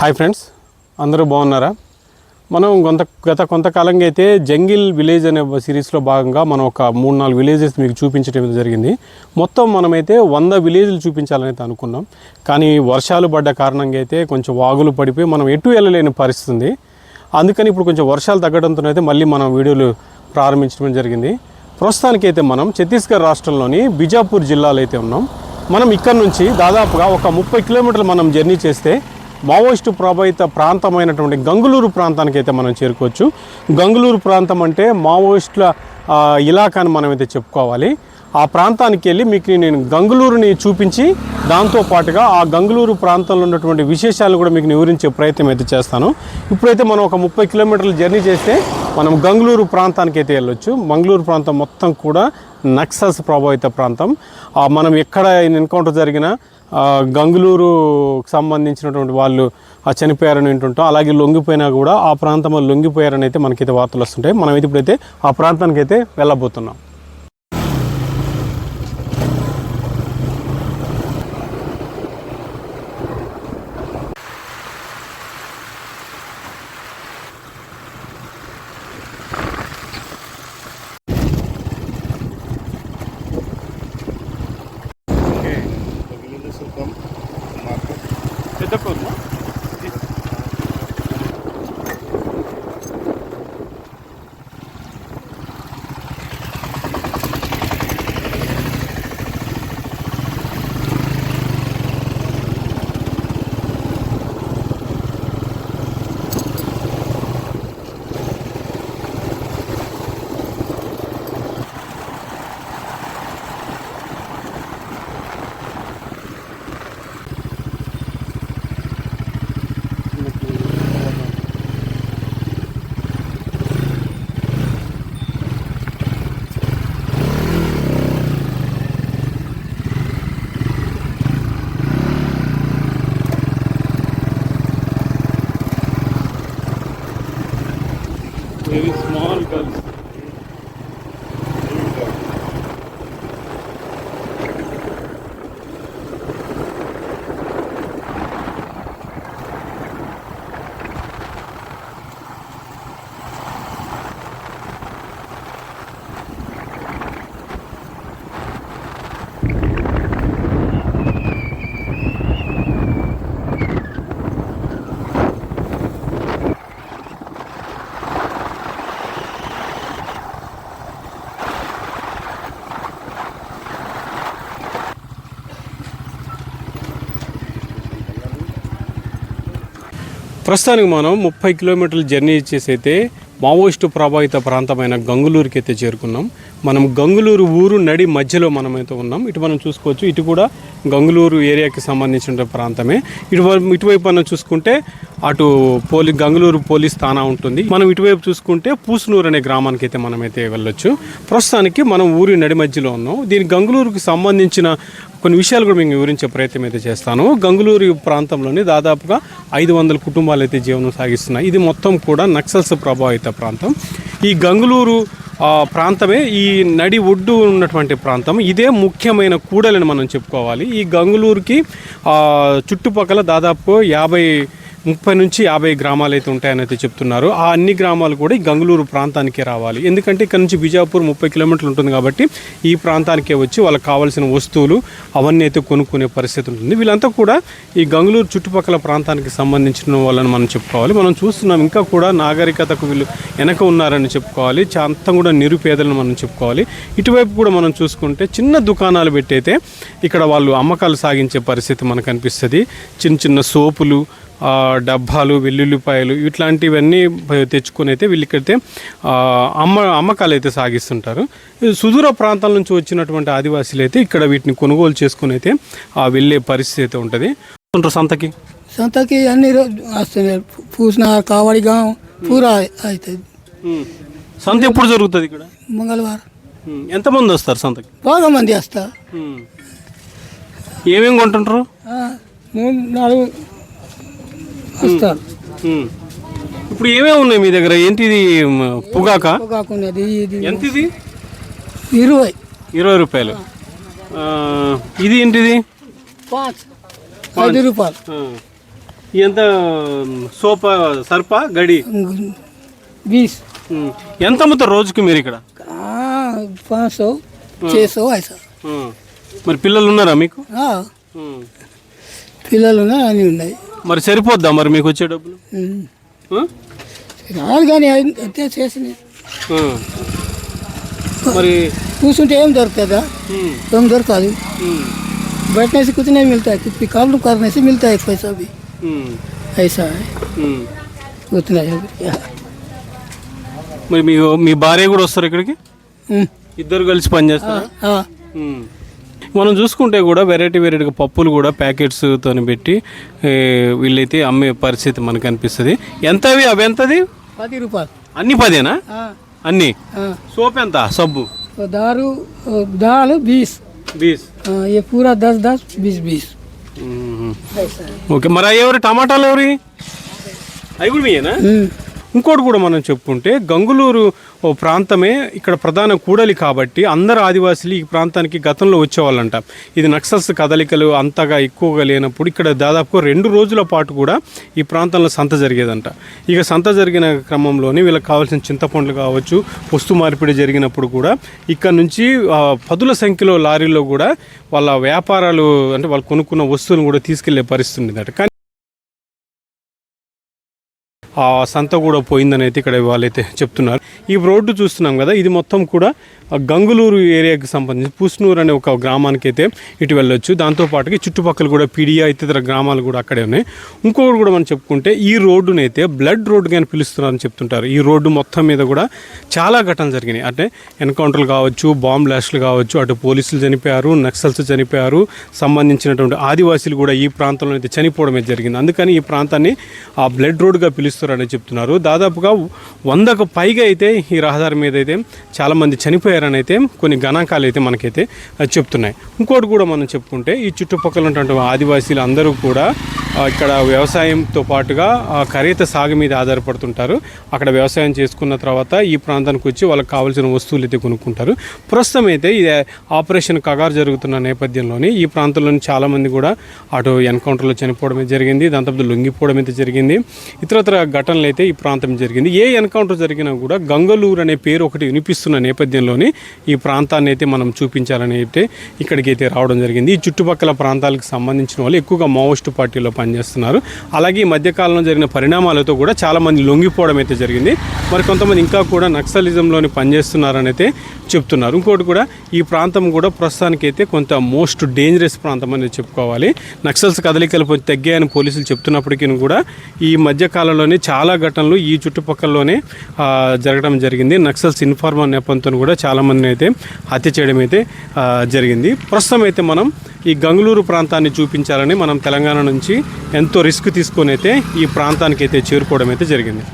Hi friends అందరూ బాగున్నారా? మనం కొంత గత కొంతకాలంగా అయితే జంగిల్ విలేజ్ అనే సిరీస్లో భాగంగా మనం ఒక మూడు నాలుగు విలేజెస్ మీకు చూపించడం జరిగింది. మొత్తం మనమైతే వంద విలేజ్లు చూపించాలని అయితే అనుకున్నాం. కానీ వర్షాలు పడ్డ కారణంగా అయితే కొంచెం వాగులు పడిపోయి మనం ఎటు వెళ్ళలేని పరిస్థితి ఉంది అందుకని ఇప్పుడు కొంచెం వర్షాలు తగ్గడంతో అయితే మళ్ళీ మనం వీడియోలు ప్రారంభించడం జరిగింది. ప్రస్తుతానికైతే మనం ఛత్తీస్గఢ్ రాష్ట్రంలోని బిజాపూర్ జిల్లాలో అయితే ఉన్నాం. మనం ఇక్కడ నుంచి దాదాపుగా ఒక ముప్పై కిలోమీటర్లు మనం జర్నీ చేస్తే మావోయిస్టు ప్రభావిత ప్రాంతమైనటువంటి గంగులూరు ప్రాంతానికి అయితే మనం చేరుకోవచ్చు. గంగులూరు ప్రాంతం అంటే మావోయిస్టుల ఇలాకాని ఇలాకా అని మనం అయితే చెప్పుకోవాలి. ఆ ప్రాంతానికి వెళ్ళి మీకు నేను గంగులూరుని చూపించి దాంతో పాటుగా ఆ గంగులూరు ప్రాంతంలో ఉన్నటువంటి విశేషాలు కూడా మీకు వివరించే ప్రయత్నం అయితే చేస్తాను. ఇప్పుడైతే మనం ఒక ముప్పై కిలోమీటర్లు జర్నీ చేస్తే మనం గంగులూరు ప్రాంతానికి అయితే వెళ్ళొచ్చు. మంగళూరు ప్రాంతం మొత్తం కూడా నక్సల్స్ ప్రభావిత ప్రాంతం. మనం ఎక్కడ ఎన్కౌంటర్ జరిగినా గంగులూరుకు సంబంధించినటువంటి వాళ్ళు చనిపోయారని వింటుంటాం. అలాగే లొంగిపోయినా కూడా ఆ ప్రాంతంలో లొంగిపోయారని అయితే మనకైతే వార్తలు వస్తుంటాయి. మనం ఇప్పుడైతే ఆ ప్రాంతానికి అయితే వెళ్ళబోతున్నాం. ప్రస్తుతానికి మనం ముప్పై కిలోమీటర్ల జర్నీ చేసైతే మావోయిస్టు ప్రభావిత ప్రాంతమైన గంగులూరుకి అయితే చేరుకున్నాం. మనం గంగులూరు ఊరు నడి మధ్యలో మనమైతే ఉన్నాం. ఇటు మనం చూసుకోవచ్చు. ఇటు కూడా గంగులూరు ఏరియాకి సంబంధించిన ప్రాంతమే. ఇటు ఇటువైపు మనం చూసుకుంటే అటు పోలీ గంగులూరు పోలీస్ స్థానా ఉంటుంది. మనం ఇటువైపు చూసుకుంటే పూసునూరు అనే గ్రామానికి అయితే మనమైతే వెళ్ళొచ్చు. ప్రస్తుతానికి మనం ఊరి నడి మధ్యలో ఉన్నాం. దీని గంగులూరుకి సంబంధించిన కొన్ని విషయాలు కూడా మేము వివరించే ప్రయత్నం అయితే చేస్తాను. గంగులూరు ప్రాంతంలోని దాదాపుగా ఐదు వందల కుటుంబాలు అయితే జీవనం సాగిస్తున్నాయి. ఇది మొత్తం కూడా నక్సల్స్ ప్రభావిత ప్రాంతం. ఈ గంగులూరు ప్రాంతమే ఈ నడి ఒడ్డు ఉన్నటువంటి ప్రాంతం. ఇదే ముఖ్యమైన కూడలని మనం చెప్పుకోవాలి. ఈ గంగులూరుకి చుట్టుపక్కల దాదాపు యాభై ముప్పై నుంచి యాభై గ్రామాలు అయితే ఉంటాయని అయితే చెప్తున్నారు. ఆ అన్ని గ్రామాలు కూడా ఈ గంగులూరు ప్రాంతానికే రావాలి. ఎందుకంటే ఇక్కడ నుంచి బిజాపూర్ ముప్పై కిలోమీటర్లు ఉంటుంది కాబట్టి ఈ ప్రాంతానికే వచ్చి వాళ్ళకి కావాల్సిన వస్తువులు అవన్నీ అయితే కొనుక్కునే పరిస్థితి ఉంటుంది. వీళ్ళంతా కూడా ఈ గంగులూరు చుట్టుపక్కల ప్రాంతానికి సంబంధించిన వాళ్ళని మనం చెప్పుకోవాలి. మనం చూస్తున్నాం ఇంకా కూడా నాగరికతకు వీళ్ళు వెనక ఉన్నారని చెప్పుకోవాలి. అంతా కూడా నిరుపేదలను మనం చెప్పుకోవాలి. ఇటువైపు కూడా మనం చూసుకుంటే చిన్న దుకాణాలు పెట్టయితే ఇక్కడ వాళ్ళు అమ్మకాలు సాగించే పరిస్థితి మనకు అనిపిస్తుంది. చిన్న చిన్న సోపులు డబ్బాలు వెల్లుల్లిపాయలు ఇట్లాంటివన్నీ తెచ్చుకొని అయితే వీళ్ళకైతే అమ్మ అమ్మకాలు అయితే సాగిస్తుంటారు సుదూర ప్రాంతాల నుంచి వచ్చినటువంటి ఆదివాసీలు అయితే ఇక్కడ వీటిని కొనుగోలు చేసుకుని అయితే ఆ, వెళ్ళే పరిస్థితి అయితే ఉంటుంది. సంతకి? సంతకి అన్ని రోజు వస్తున్నాయి. పూసిన కావడి గాం పూరా అవుతుంది సంత ఎప్పుడు జరుగుతుంది ఇక్కడ? మంగళవారం. ఎంతమంది వస్తారు సంతకి? బాగా మంది వస్తా ఉమ్. ఏమేమి కొంటుంటారు? నాలుగు వస్తారు ఇప్పుడు ఏమేమి ఉన్నాయి మీ దగ్గర? ఏంటిది పొగాక? పొగాకు ఉన్నది ఎంత ఇది ఇరవై. ఇరవై రూపాయలు. ఇది ఏంటిది? పాంచ్. పది రూపాయలు. ఎంత సోప సర్ప గడి? బీస్. ఎంత అమ్ముతారు రోజుకి మీరు ఇక్కడ? పాంచ్ సో చే ఐసా. మరి పిల్లలు ఉన్నారా మీకు? పిల్లలు ఉన్నారు అన్నీ ఉన్నాయి. మరి సరిపోద్దా మరి మీకు వచ్చే డబ్బులు ఉమ్. ఉమ్? రాదు కానీ అయితే చేసినాయి ఉమ్. మరి కూర్చుంటే ఏం దొరుకుతుందా ఉమ్. ఏం దొరకదు ఉమ్. बैठने से कुछ नहीं मिलता है कुछ काम करने से मिलता है पैसा भी ఉమ్. ऐसा है ఉమ్. उतना है क्या మరి మీ మీ భార్య కూడా వస్తారు ఇక్కడికి ఉమ్. ఇద్దరు కలిసి పనిచేస్తారా हाँ మ్మ్. మనం చూసుకుంటే కూడా వెరైటీ వెరైటీగా పప్పులు కూడా ప్యాకెట్స్తో పెట్టి ఏ, వీళ్ళైతే అమ్మే పరిస్థితి మనకు అనిపిస్తుంది ఎంత అవి అవి ఎంతది पति रुपये అన్ని పదేనా हाँ అన్ని हाँ సోప్ ఎంత సబ్బు तो दारू और दाल बीस బీస్ हाँ, ये पूरा दस दस बीस बीस మ్మ్. ऐसा है ఓకే మరి అవి ఎవరి టమాటాలు ఎవరి అవి కూడా మీయేనా हम्म, ఇంకోటి కూడా మనం చెప్పుకుంటే గంగులూరు ఓ ప్రాంతమే ఇక్కడ ప్రధాన కూడలి కాబట్టి అందరు ఆదివాసులు ఈ ప్రాంతానికి గతంలో వచ్చేవాళ్ళంట. ఇది నక్సల్స్ కదలికలు అంతగా ఎక్కువగా లేనప్పుడు ఇక్కడ దాదాపు రెండు రోజుల పాటు కూడా ఈ ప్రాంతంలో సంత జరిగేదంట. ఇక సంత జరిగిన క్రమంలోనే వీళ్ళకి కావాల్సిన చింతపండ్లు కావచ్చు వస్తు మార్పిడి జరిగినప్పుడు కూడా ఇక్కడ నుంచి పదుల సంఖ్యలో లారీలో కూడా వాళ్ళ వ్యాపారాలు అంటే వాళ్ళు కొనుక్కున్న వస్తువులను కూడా తీసుకెళ్ళే పరిస్థితి ఉండేదట. కానీ ఆ సంత కూడా పోయిందని అయితే ఇక్కడ వాళ్ళైతే చెప్తున్నారు. ఈ రోడ్డు చూస్తున్నాం కదా ఇది మొత్తం కూడా గంగులూరు ఏరియాకి సంబంధించి పుస్నూరు అనే ఒక గ్రామానికి అయితే ఇటు వెళ్ళొచ్చు. దాంతోపాటుకి చుట్టుపక్కల కూడా పిడియా ఇతర గ్రామాలు కూడా అక్కడే ఉన్నాయి. ఇంకొకటి కూడా మనం చెప్పుకుంటే ఈ రోడ్డునైతే అయితే బ్లడ్ రోడ్డుగా అని పిలుస్తున్నారని చెప్తుంటారు. ఈ రోడ్డు మొత్తం మీద కూడా చాలా ఘటనలు జరిగినాయి. అంటే ఎన్కౌంటర్లు కావచ్చు బాంబ్ బ్లాస్ట్లు కావచ్చు అటు పోలీసులు చనిపోయారు నక్సల్స్ చనిపోయారు సంబంధించినటువంటి ఆదివాసీలు కూడా ఈ ప్రాంతంలో అయితే చనిపోవడమే జరిగింది. అందుకని ఈ ప్రాంతాన్ని ఆ బ్లడ్ రోడ్గా పిలుస్తారని చెప్తున్నారు. దాదాపుగా వందకు పైగా అయితే ఈ రహదారి మీద అయితే చాలామంది చనిపోయారని అయితే కొన్ని గణాంకాలు అయితే మనకైతే చెప్తున్నాయి. ఇంకోటి కూడా మనం చెప్పుకుంటే ఈ చుట్టుపక్కల ఉన్నటువంటి ఆదివాసీలు అందరూ కూడా ఇక్కడ వ్యవసాయంతో పాటుగా ఖరీత సాగు మీద ఆధారపడుతుంటారు. అక్కడ వ్యవసాయం చేసుకున్న తర్వాత ఈ ప్రాంతానికి వచ్చి వాళ్ళకి కావాల్సిన వస్తువులు అయితే కొనుక్కుంటారు. ప్రస్తుతం అయితే ఇది ఆపరేషన్ కగారు జరుగుతున్న నేపథ్యంలోని ఈ ప్రాంతంలోని చాలామంది కూడా అటు ఎన్కౌంటర్లో చనిపోవడం జరిగింది. దాంతో లొంగిపోవడం అయితే జరిగింది. ఇతరత్ర ఘటనలు అయితే ఈ ప్రాంతం జరిగింది. ఏ ఎన్కౌంటర్ జరిగినా కూడా గంగలూరు అనే పేరు ఒకటి వినిపిస్తున్న నేపథ్యంలోని ఈ ప్రాంతాన్ని అయితే మనం చూపించాలని అయితే ఇక్కడికి అయితే రావడం జరిగింది. ఈ చుట్టుపక్కల ప్రాంతాలకు సంబంధించిన వాళ్ళు ఎక్కువగా మావోయిస్టు పార్టీలో పనిచేస్తున్నారు. అలాగే ఈ మధ్యకాలంలో జరిగిన పరిణామాలతో కూడా చాలామంది లొంగిపోవడం అయితే జరిగింది. మరి కొంతమంది ఇంకా కూడా నక్సలిజంలోని పనిచేస్తున్నారని అయితే చెప్తున్నారు. ఇంకోటి కూడా ఈ ప్రాంతం కూడా ప్రస్తుతానికి అయితే కొంత మోస్ట్ డేంజరస్ ప్రాంతం అనేది చెప్పుకోవాలి. నక్సల్స్ కదలికలు తగ్గాయని పోలీసులు చెప్తున్నప్పటికీ కూడా ఈ మధ్య కాలంలోనే చాలా ఘటనలు ఈ చుట్టుపక్కలలోనే జరగడం జరిగింది. నక్సల్స్ ఇన్ఫార్మర్ నేపథ్యంతో కూడా చాలా చాలామందిని అయితే హత్య చేయడం అయితే జరిగింది. ప్రస్తుతం అయితే మనం ఈ గంగళూరు ప్రాంతాన్ని చూపించాలని మనం తెలంగాణ నుంచి ఎంతో రిస్క్ తీసుకొని అయితే ఈ ప్రాంతానికి అయితే చేరుకోవడం అయితే జరిగింది.